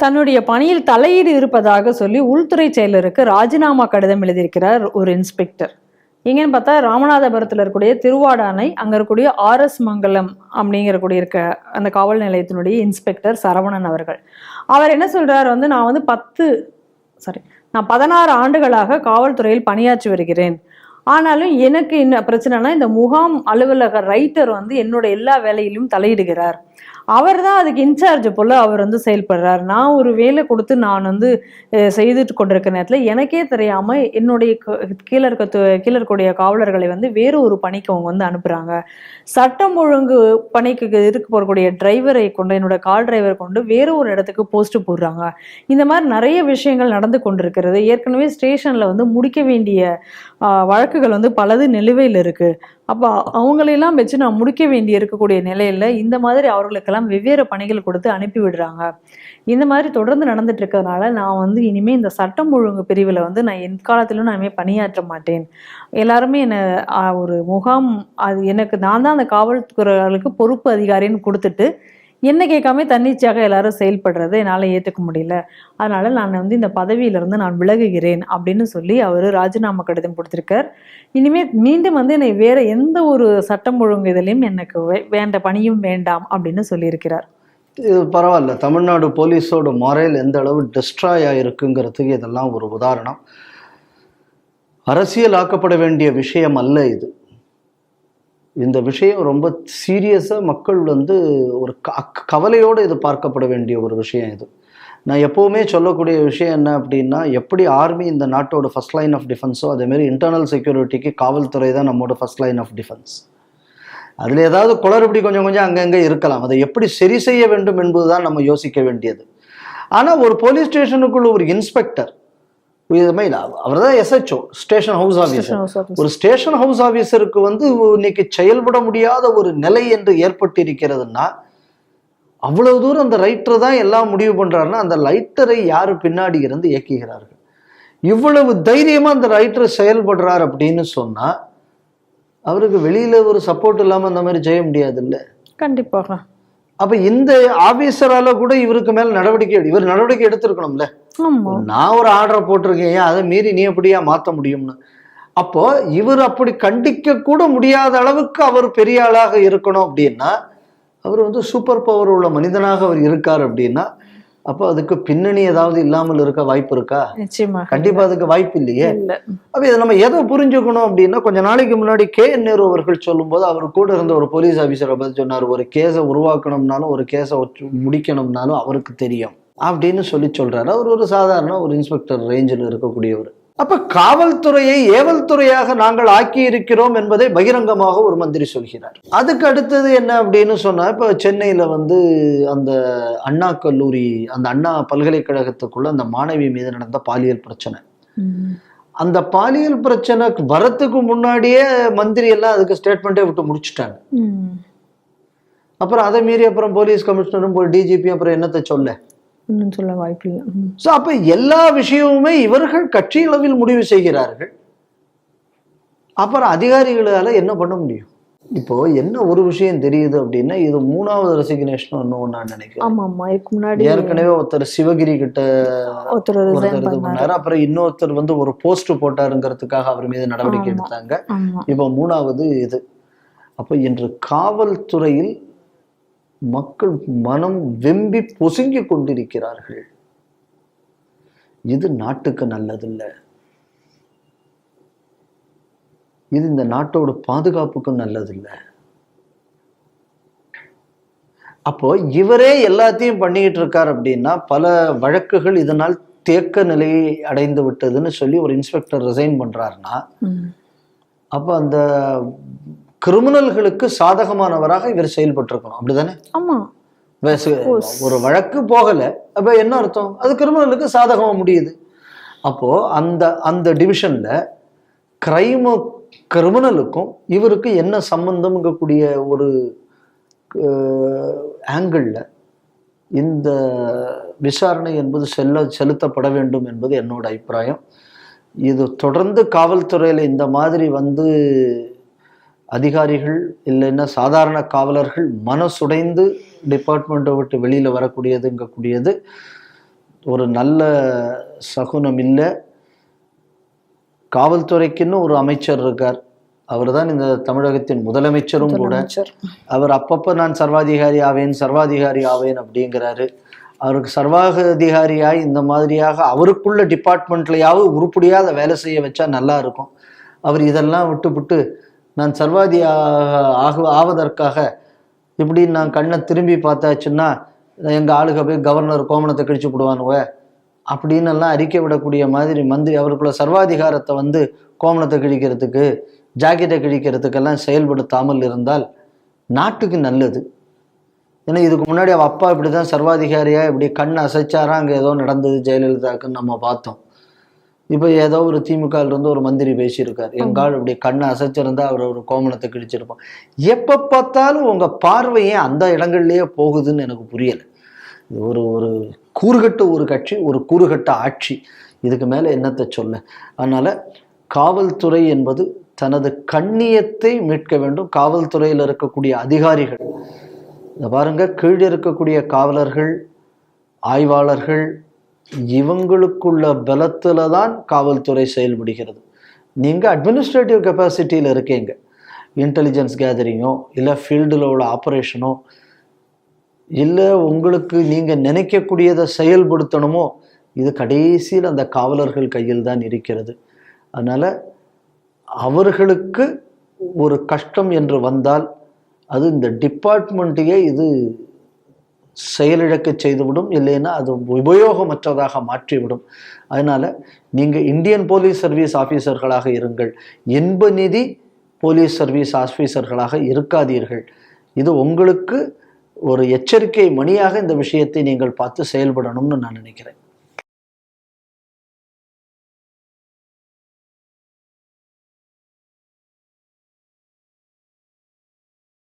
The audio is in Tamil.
தன்னுடைய பணியில் தலையீடு இருப்பதாக சொல்லி உள்துறை செயலருக்கு ராஜினாமா கடிதம் எழுதியிருக்கிறார் ஒரு இன்ஸ்பெக்டர். எங்கன்னு பார்த்தா ராமநாதபுரத்தில் இருக்கக்கூடிய திருவாடானை அங்கே இருக்கக்கூடிய ஆர்எஸ் மங்கலம் அப்படிங்கிறக்கூடிய இருக்க அந்த காவல் நிலையத்தினுடைய இன்ஸ்பெக்டர் சரவணன் அவர்கள். அவர் என்ன சொல்கிறார் வந்து நான் வந்து பத்து சாரி நான் பதினாறு ஆண்டுகளாக காவல்துறையில் பணியாற்றி வருகிறேன். ஆனாலும் எனக்கு என்ன பிரச்சனைனா இந்த முகாம் அலுவலக ரைட்டர் வந்து என்னோட எல்லா வேலையிலும் தலையிடுகிறார். அவர் தான் அதுக்கு இன்சார்ஜ் போல் அவர் வந்து செயல்படுறார். நான் ஒரு வேலை கொடுத்து நான் வந்து செய்துட்டு கொண்டிருக்க நேரத்தில் எனக்கே தெரியாமல் என்னுடைய க- கீழே இருக்க கீழே இருக்கக்கூடிய காவலர்களை வந்து வேறு ஒரு பணிக்கு அவங்க வந்து அனுப்புகிறாங்க சட்டம் ஒழுங்கு பணிக்கு இருக்க போகக்கூடிய டிரைவரை கொண்டு என்னோட கால் டிரைவர் கொண்டு வேறு ஒரு இடத்துக்கு போஸ்ட் போடுறாங்க. இந்த மாதிரி நிறைய விஷயங்கள் நடந்து கொண்டிருக்கிறது. ஏற்கனவே ஸ்டேஷனில் வந்து முடிக்க வேண்டிய வழக்குகள் வந்து பலது நிலுவையில் இருக்குது அப்போ அவங்களையெல்லாம் வச்சு நான் முடிக்க வேண்டி இருக்கக்கூடிய நிலையில் இந்த மாதிரி அவர்களுக்கெல்லாம் வெவ்வேறு பணிகள் கொடுத்து அனுப்பி விடுறாங்க. இந்த மாதிரி தொடர்ந்து நடந்துட்டு இருக்கிறதுனால நான் வந்து இனிமே இந்த சட்டம் ஒழுங்கு பிரிவில் வந்து நான் எக்காலத்திலும் நான் பணியாற்ற மாட்டேன். எல்லாருமே என்னை ஆஹ், ஒரு முகாம் அது எனக்கு நான் தான் அந்த காவல்துறைகளுக்கு பொறுப்பு அதிகாரின்னு கொடுத்துட்டு என்ன கேட்காம தன்னிச்சையாக எல்லாரும் செயல்படுறதை என்னால் ஏற்றுக்க முடியல. அதனால நான் வந்து இந்த பதவியிலிருந்து நான் விலகுகிறேன் அப்படின்னு சொல்லி அவர் ராஜினாமா கடிதம் கொடுத்துருக்கார். இனிமே மீண்டும் வந்து என்னை வேற எந்த ஒரு சட்டம் ஒழுங்கு இதிலையும் எனக்கு வே- வேண்ட பணியும் வேண்டாம் அப்படின்னு சொல்லியிருக்கிறார். இது பரவாயில்ல. தமிழ்நாடு போலீஸோட மொரைல் எந்த அளவு டிஸ்ட்ராய் ஆகிருக்குங்கிறதுக்கு இதெல்லாம் ஒரு உதாரணம். அரசியலாக்கப்பட வேண்டிய விஷயம் அல்ல இது. இந்த விஷயம் ரொம்ப சீரியஸாக மக்கள் வந்து ஒரு க- கவலையோடு இது பார்க்கப்பட வேண்டிய ஒரு விஷயம் இது. நான் எப்போவுமே சொல்லக்கூடிய விஷயம் என்ன அப்படின்னா எப்படி ஆர்மி இந்த நாட்டோட ஃபஸ்ட் லைன் ஆஃப் டிஃபென்ஸோ அதேமாரி இன்டர்னல் செக்யூரிட்டிக்கு காவல்துறை தான் நம்மளோட ஃபர்ஸ்ட் லைன் ஆஃப் டிஃபென்ஸ் அதில் ஏதாவது குளறுபடி கொஞ்சம் கொஞ்சம் அங்கங்கே இருக்கலாம். அதை எப்படி சரி செய்ய வேண்டும் என்பதுதான் நம்ம யோசிக்க வேண்டியது. ஆனால் ஒரு போலீஸ் ஸ்டேஷனுக்குள்ள ஒரு இன்ஸ்பெக்டர் அவர் தான் எஸ்ஹெச்ஓ ஸ்டேஷன் ஹவுஸ் ஆஃபீஸர் ஒரு ஸ்டேஷன் ஹவுஸ் ஆஃபீஸருக்கு வந்து இன்னைக்கு செயல்பட முடியாத ஒரு நிலை என்று ஏற்பட்டிருக்கிறதுனா அவ்வளவு தூரம் அந்த ரைட்டர் தான் எல்லாம் முடிவு பண்றாருன்னா அந்த ரைட்டரை யாரு பின்னாடி இருந்து இயக்குகிறார்கள்? இவ்வளவு தைரியமா அந்த ரைட்டர் செயல்படுறார் அப்படின்னு சொன்னா அவருக்கு வெளியில ஒரு சப்போர்ட் இல்லாம அந்த மாதிரி செய்ய முடியாது இல்ல கண்டிப்பாக. அப்ப இந்த ஆபீசரால கூட இவருக்கு மேல நடவடிக்கை இவர் நடவடிக்கை எடுத்திருக்கணும்ல? நான் ஒரு ஆர்டரை போட்டிருக்கேன் ஏன்? அதை மீறி நீ எப்படியா மாத்த முடியும்னு. அப்போ இவர் அப்படி கண்டிக்க கூட முடியாத அளவுக்கு அவர் பெரிய ஆளாக இருக்கணும் அப்படின்னா அவர் வந்து சூப்பர் பவர் உள்ள மனிதனாக அவர் இருக்கார் அப்படின்னா அப்போ அதுக்கு பின்னணி ஏதாவது இல்லாமல் இருக்க வாய்ப்பு இருக்கா? கண்டிப்பா அதுக்கு வாய்ப்பு இல்லையே. இல்ல. அப்ப இதை நம்ம எதை புரிஞ்சுக்கணும் அப்படின்னா கொஞ்ச நாளைக்கு முன்னாடி கே. என். நேரு அவர்கள் சொல்லும்போது அவர் கூட இருந்த ஒரு போலீஸ் ஆபீசரை பத்தி சொன்னார் ஒரு கேஸை உருவாக்கணும்னாலும் ஒரு கேஸை முடிக்கணும்னாலும் அவருக்கு தெரியும். அப்படின்னு சொல்லி சொல்றாரு. அவர் ஒரு சாதாரண ஒரு இன்ஸ்பெக்டர் ரேஞ்சில் இருக்கக்கூடியவர். அப்ப காவல்துறையை ஏவல் துறையாக நாங்கள் ஆக்கி இருக்கிறோம் என்பதை பகிரங்கமாக ஒரு மந்திரி சொல்கிறார். அதுக்கு அடுத்தது என்ன அப்படின்னு சொன்னா இப்ப சென்னையில வந்து அந்த அண்ணா கல்லூரி அந்த அண்ணா பல்கலைக்கழகத்துக்குள்ள அந்த மாணவி மீது நடந்த பாலியல் பிரச்சனை. அந்த பாலியல் பிரச்சனை வரத்துக்கு முன்னாடியே மந்திரி எல்லாம் அதுக்கு ஸ்டேட்மெண்ட்டே விட்டு முடிச்சுட்டாங்க. அப்புறம் அதை மீறி அப்புறம் போலீஸ் கமிஷனரும் போய் டிஜிபி அப்புறம் என்னத்தை சொல்ல? இன்னும் சொல்ல வாய்ப்பு இல்லை ம். ஸோ அப்ப எல்லா விஷயமுமே இவர்கள் கட்சி அளவில் முடிவு செய்கிறார்கள். அப்புறம் அதிகாரிகளால என்ன பண்ண முடியும்? இப்போ என்ன ஒரு விஷயம் தெரியுது அப்படின்னா இது மூணாவது ரெசிக்னேஷன் ஒன்று நான் நினைக்கிறேன். ஆமா ஆமா இதுக்கு முன்னாடி ஏற்கனவே ஒருத்தர் சிவகிரி கிட்ட ஒருத்தர் பண்ணாரு. அப்புறம் இன்னொருத்தர் வந்து ஒரு போஸ்ட் போட்டாருங்கிறதுக்காக அவர் மீது நடவடிக்கை. எடுத்தாங்க. இப்போ மூணாவது இது. அப்போ இன்று காவல்துறையில் மக்கள் மனம் வெம்பி பொசுங்கி கொண்டிருக்கிறார்கள். இது நாட்டுக்கு நல்லதில்லை. இது இந்த நாட்டோட பாதுகாப்புக்கும் நல்லதில்லை. அப்போ இவரே எல்லாத்தையும் பண்ணிக்கிட்டு இருக்கார் அப்படின்னா பல வழக்குகள் இதனால் தேக்க நிலையை அடைந்து விட்டதுன்னு சொல்லி ஒரு இன்ஸ்பெக்டர் ரிசைன் பண்றாருன்னா. அப்ப அந்த கிரிமினல்களுக்கு சாதகமானவராக இவர் செயல்பட்டிருக்கணும். அப்படிதானே? ஆமா. ஒரு வழக்கு போகல. அப்ப என்ன அர்த்தம்? அது கிரிமினலுக்கு சாதகமா முடியுது. அப்போ அந்த அந்த டிவிஷன்ல கிரைமு கிரிமினலுக்கும் இவருக்கு என்ன சம்பந்தம்ங்கக்கூடிய ஒரு ஆங்கிளில் இந்த விசாரணை என்பது செல்ல செலுத்தப்பட வேண்டும் என்பது என்னோட அபிப்பிராயம். இது தொடர்ந்து காவல்துறையில் இந்த மாதிரி வந்து அதிகாரிகள் இல்லைன்னா சாதாரண காவலர்கள் மனசுடைந்து டிபார்ட்மெண்ட்டை விட்டு வெளியில் வரக்கூடியதுங்கக்கூடியது. ஒரு நல்ல சகுனம் இல்லை. காவல்துறைக்குன்னு ஒரு அமைச்சர் இருக்கார். அவர் தான் இந்த தமிழகத்தின் முதலமைச்சரும் கூட. அவர் அப்பப்போ நான் சர்வாதிகாரி ஆவேன் சர்வாதிகாரி ஆவேன் அப்படிங்கிறாரு. அவருக்கு சர்வாதிகாரியாய் இந்த மாதிரியாக அவருக்குள்ள டிபார்ட்மெண்ட்லையாவது உருப்படியாக வேலை செய்ய வச்சா நல்லா இருக்கும். அவர் இதெல்லாம் விட்டுவிட்டு நான் சர்வாதி ஆக ஆவதற்காக இப்படி நான் கண்ணை திரும்பி பார்த்தாச்சுன்னா எங்கள் ஆளுக போய் கவர்னர் கோமணத்தை கிழிச்சு விடுவானுவ அப்படின்னு எல்லாம் அறிக்கை விடக்கூடிய மாதிரி மந்திரி அவருக்குள்ள சர்வாதிகாரத்தை வந்து கோமணத்தை கிழிக்கிறதுக்கு ஜாக்கெட்டை கிழிக்கிறதுக்கெல்லாம் செயல்படுத்தாமல் இருந்தால் நாட்டுக்கு நல்லது. ஏன்னா இதுக்கு முன்னாடி அவள் அப்பா இப்படி தான் சர்வாதிகாரியாக இப்படி கண் அசைச்சாரா அங்கே ஏதோ நடந்தது ஜெயலலிதாக்குன்னு நம்ம பார்த்தோம். இப்போ ஏதோ ஒரு திமுகல இருந்து ஒரு மந்திரி பேசியிருக்காரு. எங்கால் இப்படி கண்ணை அசைச்சிருந்தா அவர் ஒரு கோமணத்தை கிழிச்சிருப்போம் எப்போ பார்த்தாலும் உங்க பார்வையே அந்த இடங்கள்லயே போகுதுன்னு எனக்கு புரியல. இது ஒரு ஒரு கூறுகட்ட ஒரு கட்சி ஒரு கூறுகட்ட ஆட்சி. இதுக்கு மேலே என்னத்தை சொல்ல? அதனால காவல்துறை என்பது தனது கண்ணியத்தை மீட்க வேண்டும். காவல்துறையில் இருக்கக்கூடிய அதிகாரிகள் இந்த பாருங்க கீழே இருக்கக்கூடிய காவலர்கள் ஆய்வாளர்கள் இவங்களுக்குள்ள பலத்தில் தான் காவல்துறை செயல்படுகிறது. நீங்கள் அட்மினிஸ்ட்ரேட்டிவ் கெப்பாசிட்டியில் இருக்கீங்க. இன்டெலிஜென்ஸ் கேதரிங்கோ இல்லை ஃபீல்டில் உள்ள ஆப்ரேஷனோ இல்லை உங்களுக்கு நீங்கள் நினைக்கக்கூடியதை செயல்படுத்தணுமோ இது கடைசியில் அந்த காவலர்கள் கையில் தான் இருக்கிறது. அதனால் அவர்களுக்கு ஒரு கஷ்டம் என்று வந்தால் அது இந்த டிபார்ட்மெண்ட்டையே இது செயலிழக்க செய்துவிடும் இல்லைன்னா அது உபயோகமற்றதாக மாற்றிவிடும். அதனால் நீங்கள் இந்தியன் போலீஸ் சர்வீஸ் ஆஃபீஸர்களாக இருங்கள். இன்ப நிதி போலீஸ் சர்வீஸ் ஆஃபீஸர்களாக இருக்காதீர்கள். இது உங்களுக்கு ஒரு எச்சரிக்கை மணியாக இந்த விஷயத்தை நீங்கள் பார்த்து செயல்படணும்னு நான் நினைக்கிறேன்.